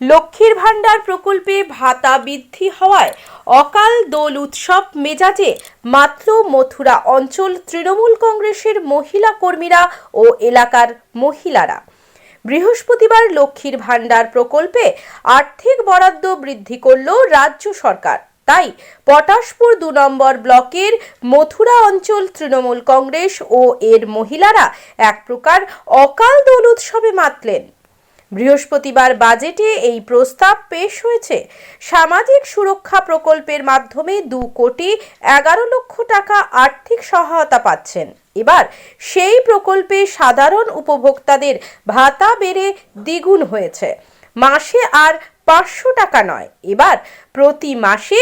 লক্ষ্মীর ভাণ্ডার প্রকল্পে ভাতা বৃদ্ধি হওয়ায় অকাল দোল উৎসব মেজাজে মাত্র মথুরা অঞ্চল তৃণমূল কংগ্রেসের মহিলা কর্মীরা ও এলাকার মহিলারা। বৃহস্পতিবার লক্ষ্মীর ভাণ্ডার প্রকল্পে আর্থিক বরাদ্দ বৃদ্ধি করল রাজ্য সরকার। তাই পটাশপুর দু নম্বর ব্লকের মথুরা অঞ্চল তৃণমূল কংগ্রেস ও এর মহিলারা এক প্রকার অকাল দোল উৎসবে মাতলেন। বৃহস্পতিবার বাজেটে এই প্রস্তাব পেশ হয়েছে। সামাজিক সুরক্ষা প্রকল্পের মাধ্যমে দু কোটি এগারো লক্ষ টাকা আর্থিক সহায়তা পাচ্ছেন। এবার সেই প্রকল্পে সাধারণ উপভোক্তাদের ভাতা বেড়ে দ্বিগুণ হয়েছে। মাসে আর পাঁচশো টাকা নয়। এবার প্রতি মাসে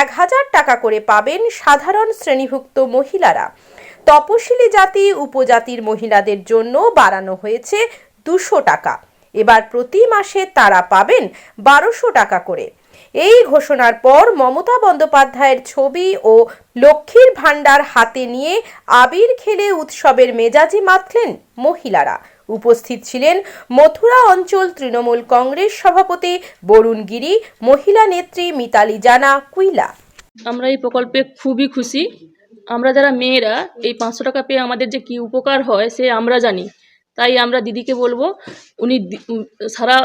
এক হাজার টাকা করে পাবেন সাধারণ শ্রেণীভুক্ত মহিলারা। তপশিলি জাতি উপজাতির মহিলাদের জন্য বাড়ানো হয়েছে দুশো টাকা। এবার প্রতি মাসে তারা পাবেন বারোশো টাকা করে। এই ঘোষণার পর মমতা বন্দ্যোপাধ্যায়ের ছবি ও লক্ষ্মীর ভাণ্ডার হাতে নিয়ে আবির খেলে উৎসবের মেজাজে মাতলেন মহিলারা। উপস্থিত ছিলেন মথুরা অঞ্চল তৃণমূল কংগ্রেস সভাপতি বরুণ গিরি, মহিলা নেত্রী মিতালি জানা, কুইলা। আমরা এই প্রকল্পে খুবই খুশি। আমরা যারা মেয়েরা, এই পাঁচশো টাকা পেয়ে আমাদের যে কী উপকার হয়, সে আমরা জানি। তাই আমরা দিদিকে বলব, উনি সারা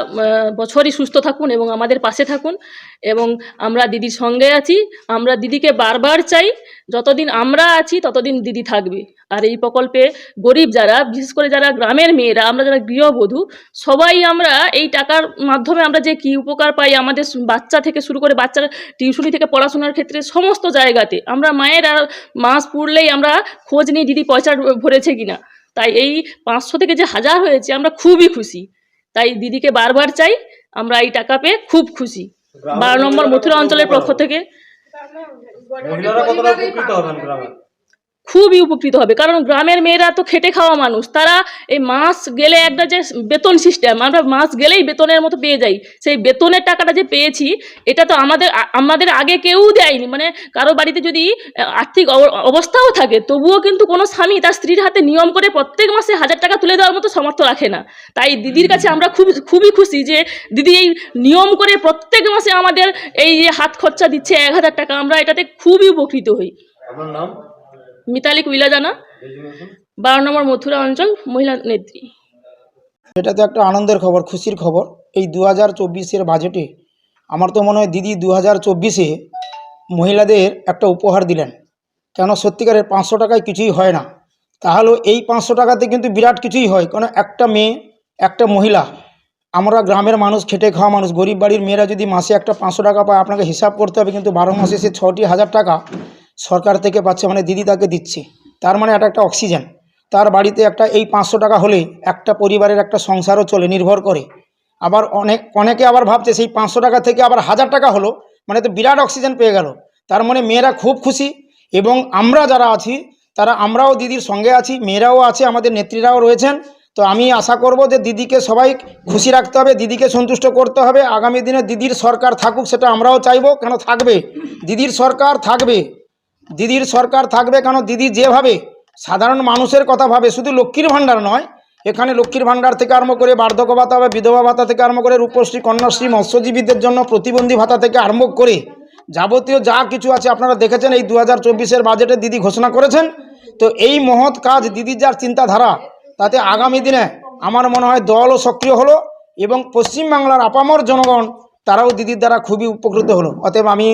বছরই সুস্থ থাকুন এবং আমাদের পাশে থাকুন এবং আমরা দিদির সঙ্গে আছি। আমরা দিদিকে বারবার চাই, যতদিন আমরা আছি ততদিন দিদি থাকবে। আর এই প্রকল্পে গরিব যারা, বিশেষ করে যারা গ্রামের মেয়েরা, আমরা যারা গৃহবধূ, সবাই আমরা এই টাকার মাধ্যমে আমরা যে কী উপকার পাই আমাদের বাচ্চা থেকে শুরু করে বাচ্চার টিউশনি থেকে পড়াশোনার ক্ষেত্রে সমস্ত জায়গাতে, আমরা মায়ের মাস পুড়লেই আমরা খোঁজ নিই দিদি পয়সা ভরেছে কিনা। তাই এই পাঁচশো থেকে যে হাজার হয়েছে আমরা খুবই খুশি। তাই দিদিকে বারবার চাই আমরা এই টাকা পেয়ে খুব খুশি। বারো নম্বর মথুরা অঞ্চলের পক্ষ থেকে। খুবই উপকৃত হবে। কারণ গ্রামের মেয়েরা তো খেটে খাওয়া মানুষ। তারা এই মাস গেলে একটা যে বেতন সিস্টেম আমরা মাস গেলেই বেতনের মতো পেয়ে যাই। সেই বেতনের টাকাটা যে পেয়েছি, এটা তো আমাদের আমাদের আগে কেউ দেয়নি। মানে কারও বাড়িতে যদি আর্থিক অব- অবস্থাও থাকে, তবুও কিন্তু কোনো স্বামী তার স্ত্রীর হাতে নিয়ম করে প্রত্যেক মাসে হাজার টাকা তুলে দেওয়ার মতো সামর্থ্য রাখে না। তাই দিদির কাছে আমরা খুব, খুবই খুশি যে, দিদি এই নিয়ম করে প্রত্যেক মাসে আমাদের এই যে হাত খরচা দিচ্ছে এক হাজার টাকা, আমরা এটাতে খুবই উপকৃত হই। আপনার নাম মিতালি কুইলা জানা বারো নম্বর মথুরা অঞ্চল, মহিলা নেত্রী। এটা তো একটা আনন্দের খবর, খুশির খবর। এই দু হাজার চব্বিশের বাজেটে আমার তো মনে হয় দিদি দু হাজার চব্বিশে মহিলাদের একটা উপহার দিলেন। কেন সত্যিকারের পাঁচশো টাকায় কিছুই হয় না। তাহলে এই পাঁচশো টাকাতে কিন্তু বিরাট কিছুই হয়। কারণ একটা মেয়ে, একটা মহিলা, আমরা গ্রামের মানুষ, খেটে খাওয়া মানুষ, গরিব বাড়ির মেয়েরা যদি মাসে একটা পাঁচশো টাকা পায়, আপনাকে হিসাব করতে হবে। কিন্তু বারো মাসে সে ছটি হাজার টাকা সরকার থেকে পাচ্ছে মানে দিদি তাকে দিচ্ছে। তার মানে এটা একটা অক্সিজেন। তার বাড়িতে একটা, এই পাঁচশো টাকা হলে একটা পরিবারের একটা সংসারও চলে, নির্ভর করে। আবার অনেক, অনেকে আবার ভাবছে সেই পাঁচশো টাকা থেকে আবার হাজার টাকা হলো মানে তো বিরাট অক্সিজেন পেয়ে গেল। তার মানে মেয়েরা খুব খুশি, এবং আমরা যারা আছি, তারা আমরাও দিদির সঙ্গে আছি, মেয়েরাও আছে, আমাদের নেত্রীরাও রয়েছেন। তো আমি আশা করব যে দিদিকে সবাই খুশি রাখতে হবে, দিদিকে সন্তুষ্ট করতে হবে। আগামী দিনে দিদির সরকার থাকুক, সেটা আমরাও চাইব। কেন থাকবে? দিদির সরকার থাকবে। দিদির সরকার থাকবে কেন? দিদি যেভাবে সাধারণ মানুষের কথা ভাবে, শুধু লক্ষ্মীর ভাণ্ডার নয়, এখানে লক্ষ্মীর ভাণ্ডার থেকে আরম্ভ করে বার্ধক্য ভাতা বা বিধবা ভাতা থেকে আরম্ভ করে রূপশ্রী, কন্যাশ্রী, মৎস্যজীবীদের জন্য প্রতিবন্ধী ভাতা থেকে আরম্ভ করে যাবতীয় যা কিছু আছে আপনারা দেখেছেন, এই দু হাজার বাজেটে দিদি ঘোষণা করেছেন। তো এই মহৎ কাজ, দিদির যার চিন্তাধারা, তাতে আগামী দিনে আমার মনে হয় দলও সক্রিয় হলো এবং পশ্চিমবাংলার আপামর জনগণ, তারাও দিদির দ্বারা খুবই উপকৃত হলো। অতএব আমি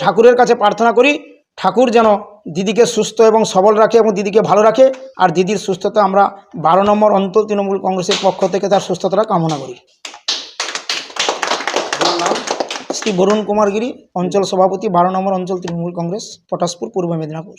ঠাকুরের কাছে প্রার্থনা করি ঠাকুর যেন দিদিকে সুস্থ এবং সবল রাখে এবং দিদিকে ভালো রাখে, আর দিদির সুস্থতা আমরা বারো নম্বর অঞ্চল তৃণমূল কংগ্রেসের পক্ষ থেকে তার সুস্থতা কামনা করি। শ্রী বরুণ কুমার গিরি, অঞ্চল সভাপতি, বারো নম্বর অঞ্চল তৃণমূল কংগ্রেস, পটাশপুর, পূর্ব মেদিনীপুর।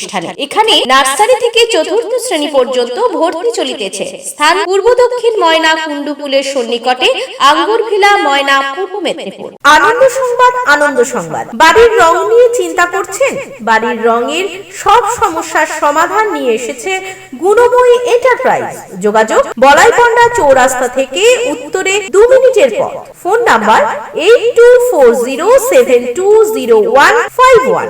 প্রতিষ্ঠানে এখানে নার্সারি থেকে চতুর্থ শ্রেণি পর্যন্ত ভর্তি চলিতেছে। স্থান পূর্ব দক্ষিণ ময়না কুণ্ডুপুলের সন্নিকটে আঙ্গুর ভিলা ময়না পূর্ব মেদিনীপুর। আনন্দ সংবাদ আনন্দ সংবাদ। বাড়ির রং নিয়ে চিন্তা করছেন? বাড়ির রঙের সব সমস্যার সমাধান নিয়ে এসেছে গুণময়ী এন্টারপ্রাইজ যোগাযোগ বলাইপন্ডা চৌরাস্তা থেকে উত্তরে দু মিনিটের পথ। Phone number eight two four zero seven two zero one five one